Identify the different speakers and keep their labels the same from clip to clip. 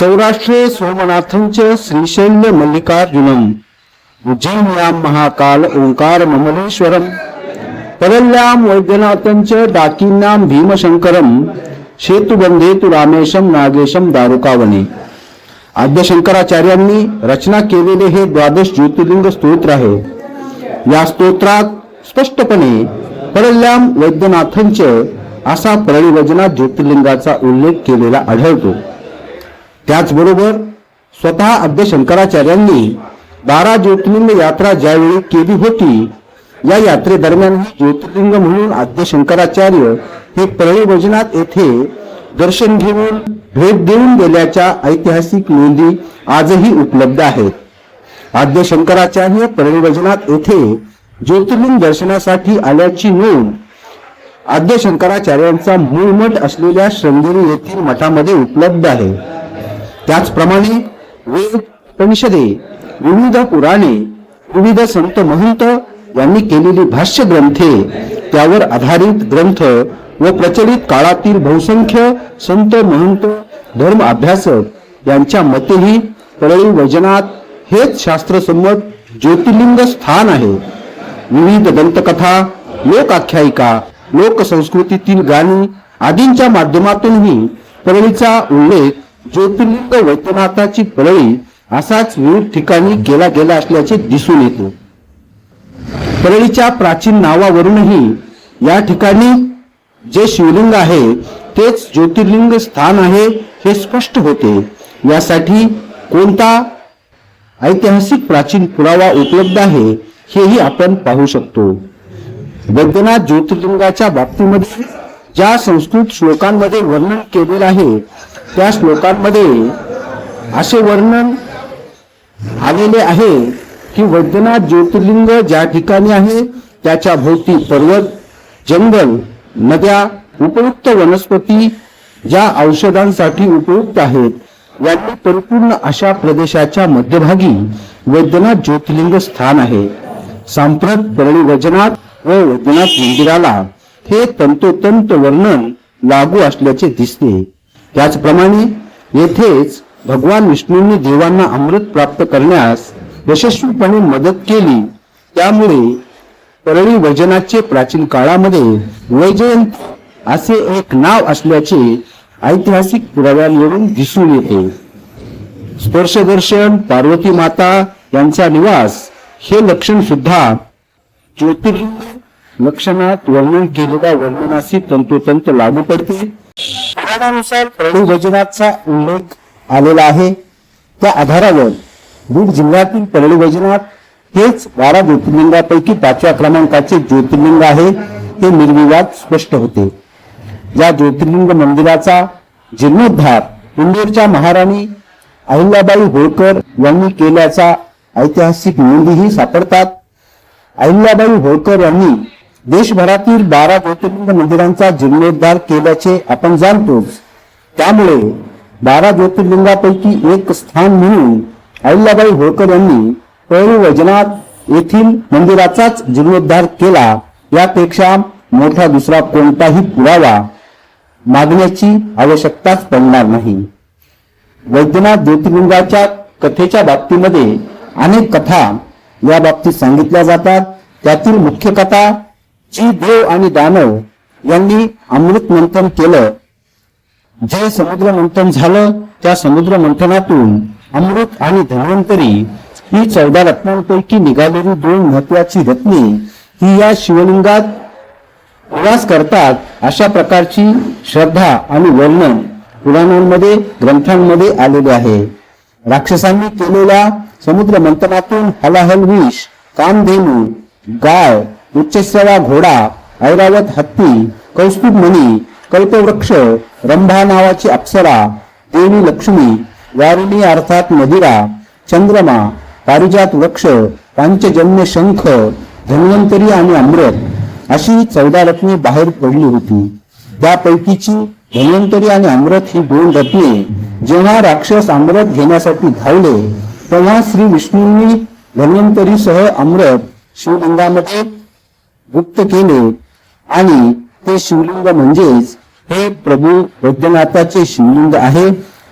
Speaker 1: सौराष्ट्रे सोमनाथंच श्रीशैल्य मल्लिकार्जुनम. उज्जैन्यां महाकाल ओंकार ममलेश्वरम. परल्यां वैद्यनाथंच डाकीनां भीमशंकरम. शेतुबंधे तु रामेशम नागेशम दारुकावने. आद्य शंकराचार्यांनी रचना केलेले हे द्वादश ज्योतिर्लिंग स्तोत्र आहे. या स्तोत्रात स्पष्टपणे परल्याम वैद्यनाथांच असा परळी ज्योतिर्लिंगाचा उल्लेख केलेला आढळतो. त्याचबरोबर स्वतः आद्य शंकराचार्यांनी बारा ज्योतिर्लिंग यात्रा ज्यावेळी केली होती या यात्रेदरम्यान ज्योतिर्लिंग म्हणून आद्य शंकराचार्य हे परळी वजनात येथे दर्शन घेऊन भेट देऊन गेल्याच्या ऐतिहासिक नोंदी आजही उपलब्ध आहेत. आद्य शंकराचार्य परळी वजनात येथे ज्योतिर्लिंग दर्शनासाठी आल्याची नोंद आद्य शंकराचार्यांचा मूळ मठ असलेल्या श्रृंगेरी येथील मठामध्ये उपलब्ध आहे. त्याचप्रमाणे वेद परिषदे विविध पुराणे विविध संत महंत यांनी केलेली भाष्य ग्रंथे त्यावर आधारित ग्रंथ व प्रचलित काळातील बहुसंख्य संत महंत धर्म अभ्यासक यांच्या मतेही परळी वजनात हेच शास्त्रसंमत ज्योतिर्लिंग स्थान आहे. विविध दंतकथा लोकाख्यायिका लोकसंस्कृतीतील गाणी आदींच्या माध्यमातूनही परळीचा उल्लेख ज्योतिर्लिंग वैद्यनाथाची परळी असाच विविध ठिकाणी केला गेला असल्याचे दिसून येते. परळीच्या प्राचीन नावावरूनही या ठिकाणी जे शिवलिंग आहे तेच ज्योतिर्लिंग स्थान आहे हे स्पष्ट होते. यासाठी कोणता ऐतिहासिक प्राचीन पुरावा उपलब्ध आहे हेही आपण पाहू शकतो. वैद्यनाथ ज्योतिर्लिंगाच्या बाबतीमध्ये ज्या संस्कृत श्लोकांमध्ये वर्णन केलेलं आहे त्या श्लोकांमध्ये असे वर्णन आलेले आहे की वैद्यनाथ ज्योतिर्लिंग ज्या ठिकाणी आहे त्याच्या भोवती पर्वत जंगल नद्या उपयुक्त वनस्पती ज्या औषधांसाठी उपयुक्त आहेत यांनी परिपूर्ण अशा प्रदेशाच्या मध्यभागी वैद्यनाथ ज्योतिर्लिंग स्थान आहे. सांप्रत परळी वैजनाथ व वैद्यनाथ मंदिराला हे तंतोतंत वर्णन लागू असल्याचे दिसते. त्याचप्रमाणे येथेच भगवान विष्णूंनी देवांना अमृत प्राप्त करण्यास यशस्वीपणे मदत केली. त्यामुळे परळी वैजनाथचे प्राचीन काळामध्ये वैजयंत असे एक नाव असल्याचे ऐतिहासिक पुराव्यांवरून दिसून येते. स्पर्शदर्शन पार्वती माता यांचा निवास हे लक्षण सुद्धा ज्योतिर्लिंग लक्षणात वर्णन केलेल्या वर्णनाशी तंतोतंत लागू पडते. आधारानुसार परळी वैजनाथचा उल्लेख आलेला आहे. त्या आधारावर बीड जिल्ह्यातील परळी वैजनाथ हेच बारा ज्योतिर्लिंगापैकी पाचव्या क्रमांकाचे ज्योतिर्लिंग आहे. हे निर्विवाद स्पष्ट होते. या ज्योतिर्लिंग मंदिराचा जीर्णोद्धार इंदोरच्या महाराणी अहिल्याबाई होळकर यांनी केल्याचा ऐतिहासिक नोंदीही सापडतात. अहिल्याबाई होळकर यांनी देशभरातील बारा ज्योतिर्लिंग मंदिरांचा जीर्णोद्धार केल्याचे आपण जाणतोच त्यामुळे बारा ज्योतिर्लिंगापैकी एक स्थान म्हणून अहिल्याबाई होळकर यांनी पैरू वैजनाथ येथील मंदिराचाच जीर्णोद्धार केला. यापेक्षा मोठा दुसरा कोणताही पुरावा मागण्याची आवश्यकताच पडणार नाही. वैद्यनाथ ज्योतिर्लिंगाच्या कथेच्या बाबतीमध्ये अनेक कथा या बाबतीत सांगितल्या जातात. त्यातील मुख्य कथा जी देव आणि दानव यांनी अमृत मंथन केलं. जे समुद्र मंथन झालं त्या समुद्र मंथनातून अमृत आणि धन्वंतरी ही चौदा रत्नांपैकी निघालेली दोन महत्वाची रत्ने ही या शिवलिंगात निवास करतात अशा प्रकारची श्रद्धा आणि वर्णन पुराणांमध्ये ग्रंथांमध्ये आलेले आहे. राक्षसांनी केलेल्या समुद्र मंथनातून हलाहल विष कामधेनू गाय उच्चस्रवा घोडा ऐरावत हत्ती कौस्तुभ मणी कल्पवृक्ष रंभा नावाची अप्सरा देवी लक्ष्मी वारुणी अर्थात मदिरा चंद्रमा पारिजात वृक्ष पांचजन्य शंख धन्वंतरी आणि अमृत अशी चौदा रत्ने बाहेर पडली होती. त्यापैकीची धन्वंतरी आणि अमृत ही दोन रत्ने जेव्हा राक्षस अमृत घेण्यासाठी धावले तेव्हा श्री विष्णूंनी धन्वंतरीसह अमृत शिवलिंगामध्ये गुप्त केले आणि ते शिवलिंग म्हणजेच हे प्रभू वैद्यनाथाचे शिवलिंग आहे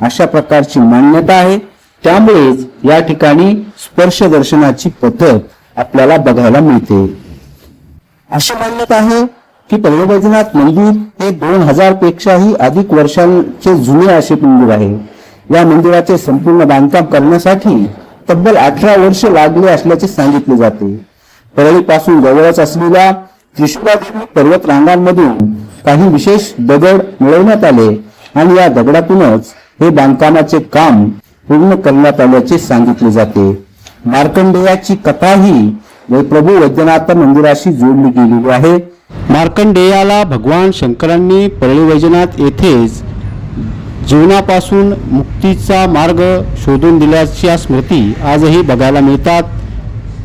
Speaker 1: अशा प्रकारची मान्यता आहे. त्यामुळेच या ठिकाणी स्पर्श दर्शनाची पद्धत आपल्याला बघायला मिळते. अशी मान्यता आहे की पल्लव बैजनाथ मंदिर हे दोन हजार पेक्षाही अधिक वर्षांचे जुने असे मंदिर आहे. या मंदिराचे संपूर्ण बांधकाम करण्यासाठी तब्बल अठरा वर्ष लागले असल्याचे सांगितले जाते. परळीपासून जवळच असलेल्या त्रिशूलादेवी पर्वत रांगांमधून काही विशेष दगड मिळवण्यात आले आणि या दगडातूनच हे बांधकामाचे काम पूर्ण करण्यात आल्याचे सांगितले जाते. मार्कंडेयाची कथाही प्रभू वैद्यनाथ मंदिराशी जोडली गेलेली आहे. मार्कंडेयाला भगवान शंकरांनी परळी वैजनाथ येथेच जीवनापासून मुक्तीचा मार्ग शोधून दिल्याच्या स्मृती आजही बघायला मिळतात.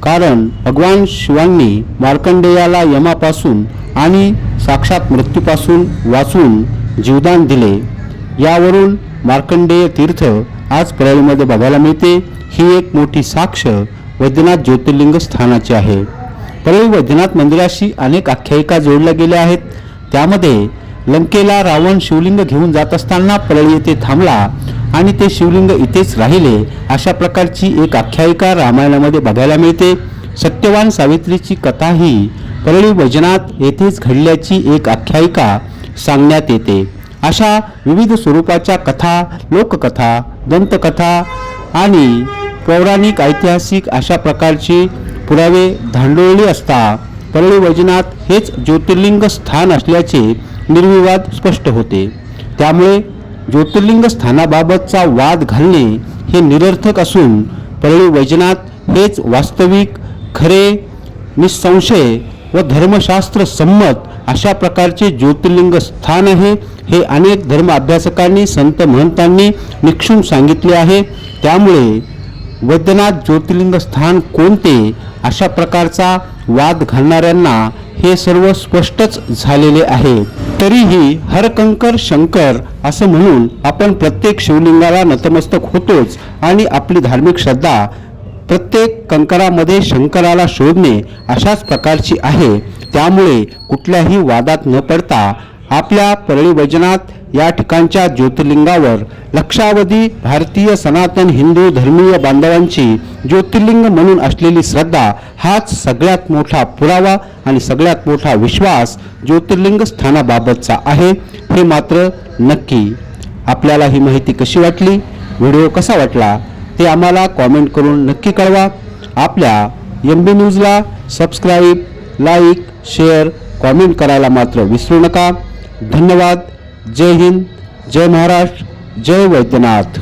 Speaker 1: कारण भगवान शिवांनी मार्कंडेयाला यमापासून आणि साक्षात मृत्यूपासून वाचून जीवदान दिले. यावरून मार्कंडेय तीर्थ आज परळीमध्ये बघायला मिळते. ही एक मोठी साक्ष वैद्यनाथ ज्योतिर्लिंग स्थानाची आहे. परळी वैद्यनाथ मंदिराशी अनेक आख्यायिका जोडल्या गेल्या आहेत. त्यामध्ये लंकेला रावण शिवलिंग घेऊन जात असताना परळी येथे थांबला. आणि ते शिवलिंग इथेच राहिले अशा प्रकारची एक आख्यायिका रामायणामध्ये बघायला मिळते. सत्यवान सावित्रीची कथाही परळी वजनात येथेच घडल्याची एक आख्यायिका सांगण्यात येते. अशा विविध स्वरूपाच्या कथा लोककथा दंतकथा आणि पौराणिक ऐतिहासिक अशा प्रकारची पुरावे धांडोळली असता परळी वैजनाथ हेच ज्योतिर्लिंग स्थान असल्याचे निर्विवाद स्पष्ट होते. त्यामुळे ज्योतिर्लिंग स्थानाबाबतचा वाद घालणे हे निरर्थक असून परळी वैजनाथ हेच वास्तविक खरे निसंशय व धर्मशास्त्र संमत अशा प्रकारचे ज्योतिर्लिंग स्थान आहे हे अनेक धर्म अभ्यासकांनी संत महंतांनी निक्षून सांगितले आहे. त्यामुळे वैद्यनाथ ज्योतिर्लिंग स्थान कोणते अशा प्रकारचा वाद घालणाऱ्यांना हे सर्व स्पष्टच झालेले आहे. तरीही हरकंकर शंकर असं म्हणून आपण प्रत्येक शिवलिंगाला नतमस्तक होतोच आणि आपली धार्मिक श्रद्धा प्रत्येक कंकरामध्ये शंकराला शोधणे अशाच प्रकारची आहे. त्यामुळे कुठल्याही वादात न पडता आपल्या परळी वैजनाथ या ठिकाणच्या ज्योतिर्लिंगावर लक्षावधी भारतीय सनातन हिंदू धर्मीय बांधवांची ज्योतिर्लिंग म्हणून असलेली श्रद्धा हाच सगळ्यात मोठा पुरावा आणि सगळ्यात मोठा विश्वास ज्योतिर्लिंग स्थानाबाबतचा आहे. हे मात्र नक्की आपल्याला ही माहिती कशी वाटली? व्हिडिओ कसा वाटला? ते आम्हाला कॉमेंट करून नक्की कळवा. आपल्या एम बी न्यूजला सबस्क्राईब लाईक शेअर कॉमेंट करायला मात्र विसरू नका. धन्यवाद. जय हिंद जय महाराष्ट्र जय वैद्यनाथ.